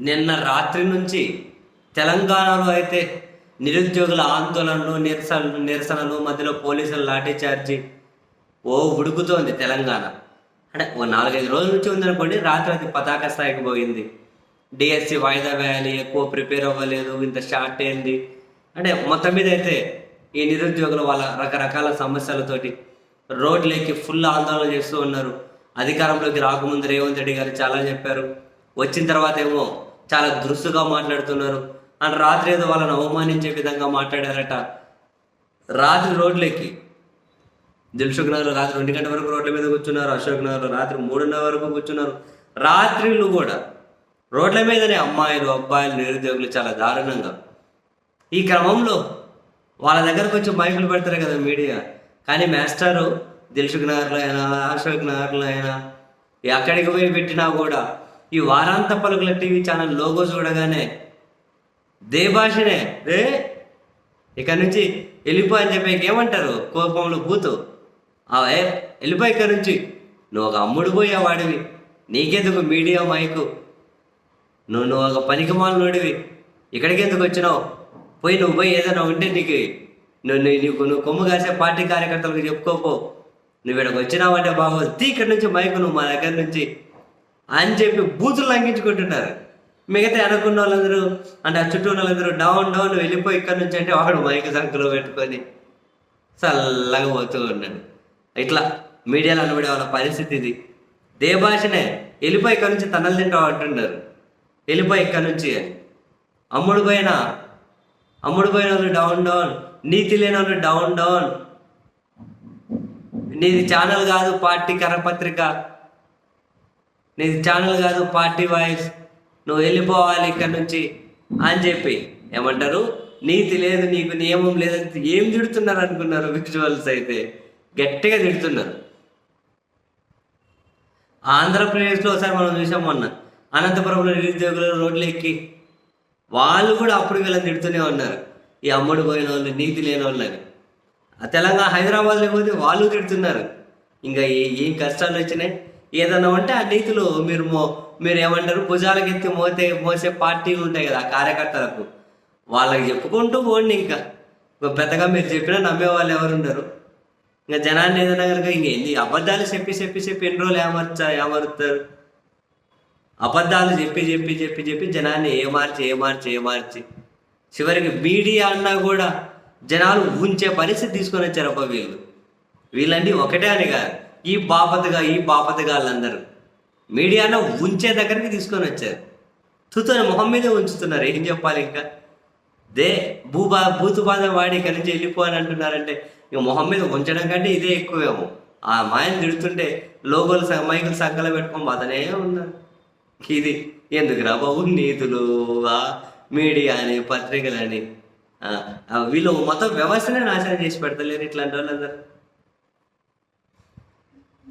నిన్న రాత్రి నుంచి తెలంగాణలో అయితే నిరుద్యోగుల ఆందోళనలు నిరసనలు నిరసనలు మధ్యలో పోలీసుల లాఠీ చార్జి ఓ ఉడుకుతోంది తెలంగాణ. అంటే ఓ నాలుగైదు రోజుల నుంచి ఉందనుకోండి రాత్రి అది పతాక స్థాయికి పోయింది. డిఎస్సి వాయిదా వేయాలి ఎక్కువ ప్రిపేర్ అవ్వలేదు ఇంత షార్ట్ అయింది. అంటే మొత్తం మీద అయితే ఈ నిరుద్యోగులు వాళ్ళ రకరకాల సమస్యలతోటి రోడ్లెక్కి ఫుల్ ఆందోళన చేస్తూ ఉన్నారు. అధికారంలోకి రాకముందు రేవంత్ రెడ్డి గారు చాలా చెప్పారు. వచ్చిన తర్వాత ఏమో చాలా దురుసుగా మాట్లాడుతున్నారు. అండ్ రాత్రి ఏదో వాళ్ళని అవమానించే విధంగా మాట్లాడారట. రాత్రి రోడ్లెక్కి దిల్సుఖ్ నగర్ రాత్రి రెండు గంటల వరకు రోడ్ల మీద కూర్చున్నారు. అశోక్ నగర్ రాత్రి మూడున్నర వరకు కూర్చున్నారు. రాత్రిళ్ళు కూడా రోడ్ల మీదనే అమ్మాయిలు అబ్బాయిలు నిరుద్యోగులు చాలా దారుణంగా. ఈ క్రమంలో వాళ్ళ దగ్గరకు వచ్చి మైకులు పెడతారు కదా మీడియా. కానీ మాస్టరు దిల్సుఖ్ నగర్లో అయినా అశోక్ నగర్లో అయినా ఎక్కడికి పోయి పెట్టినా కూడా ఈ వారాంత పలుకుల టీవీ ఛానల్ లోగో చూడగానే దేభాషనే రే ఇక్కడ నుంచి వెళ్ళిపో అని చెప్పి ఏమంటారు? కోపంలో బూతు. ఆ ఏ వెళ్ళిపో ఇక్కడ నుంచి. నువ్వు ఒక అమ్ముడు పోయే వాడివి నీకెందుకు మీడియా మైకు? నువ్వు నువ్వు ఒక పనికి నోడివి ఇక్కడికి ఎందుకు వచ్చినావు? పోయి నువ్వు పోయి ఏదైనా ఉంటే నీకు నువ్వు నీకు నువ్వు కొమ్ము కాసే పార్టీ కార్యకర్తలకు చెప్పుకోపో. నువ్వు ఇక్కడికి వచ్చినావంటే బాగోదు. తీ ఇక్కడి నుంచి మైకు నువ్వు మా దగ్గర నుంచి. అని చెప్పి బూతులు లంఘించుకుంటున్నారు మిగతా అనుకున్న వాళ్ళందరూ అంటే ఆ చుట్టూ ఉన్న వాళ్ళందరూ డౌన్ డౌన్ వెళ్ళిపోయి ఇక్కడ నుంచి అంటే వాడు మైక్ సంఖ్యలో పెట్టుకొని చల్లగా పోతూ ఉన్నాడు. ఇట్లా మీడియాలో అనబడే వాళ్ళ పరిస్థితి ఇది? దే భాషనే వెళ్ళిపోయి ఇక్కడ నుంచి తనలు తింటావు అంటున్నారు. వెళ్ళిపోయి ఇక్కడ నుంచి. అమ్ముడు పోయిన అమ్ముడు పోయిన వాళ్ళు డౌన్ డౌన్ నీతి లేని వాళ్ళు డౌన్ డౌన్ నీది ఛానల్ కాదు పార్టీ కరపత్రిక. నీది ఛానల్ కాదు పార్టీ వాయిస్ నువ్వు వెళ్ళిపోవాలి ఇక్కడ నుంచి అని చెప్పి. ఏమంటారు? నీతి లేదు నీకు నియమం లేదని ఏం తిడుతున్నారు అనుకున్నారు విజువల్స్ అయితే? గట్టిగా తిడుతున్నారు. ఆంధ్రప్రదేశ్లో ఒకసారి మనం చూసాం మొన్న. అనంతపురంలో నిరుద్యోగులు రోడ్లు ఎక్కి. వాళ్ళు కూడా అప్పుడు వీళ్ళని తిడుతూనే ఉన్నారు. ఈ అమ్ముడు పోయిన వాళ్ళు నీతి లేని వాళ్ళని తెలంగాణ హైదరాబాద్లో పోతే వాళ్ళు తిడుతున్నారు. ఇంకా ఏ- ఏం కష్టాలు వచ్చినాయి? ఏదన్నా ఉంటే ఆ నీతులు మీరు మో మీరు ఏమంటారు భుజాలకు ఎత్తి మోతే మోసే పార్టీలు ఉంటాయి కదా కార్యకర్తలకు. వాళ్ళకి చెప్పుకుంటూ పోండి ఇంకా. ఇంకా పెద్దగా మీరు చెప్పినా నమ్మే వాళ్ళు ఎవరు ఉండరు ఇంకా జనాన్ని ఏదైనా కనుక ఇంకేంది అబద్ధాలు చెప్పి చెప్పి చెప్పి ఎన్ని రోజులు ఏమర్చా ఏమరుతారు? అబద్ధాలు చెప్పి చెప్పి చెప్పి చెప్పి జనాన్ని ఏమార్చి ఏమార్చి ఏమార్చి. చివరికి మీడియా అన్నా కూడా జనాలు ఉంచే పరిస్థితి తీసుకొని వచ్చారు అబ్బా వీళ్ళు వీళ్ళండి ఒకటే అని కాదు. ఈ బాపతగా ఈ బాపతగా వాళ్ళందరూ. మీడియాను ఉంచే దగ్గరికి తీసుకొని వచ్చారు. తుతని మొహం మీదే ఉంచుతున్నారు. ఏం చెప్పాలి ఇంకా? దే భూబా భూతుబాధ వాడి ఇక్కడి నుంచి అంటున్నారంటే ఇక మొహం మీద ఉంచడం కంటే ఇదే ఎక్కువేమో. ఆ మాయను తిడుతుంటే లోగోలు స- మైకులు సంకలం పెట్టుకొని బాధనే ఉన్నారు. ఇది ఎందుకురా బాబు నీతులు? మీడియా అని పత్రికలని వీళ్ళు మొత్తం వ్యవస్థనే నాశనం చేసి పెడతలేరు ఇట్లాంటి వాళ్ళందరూ.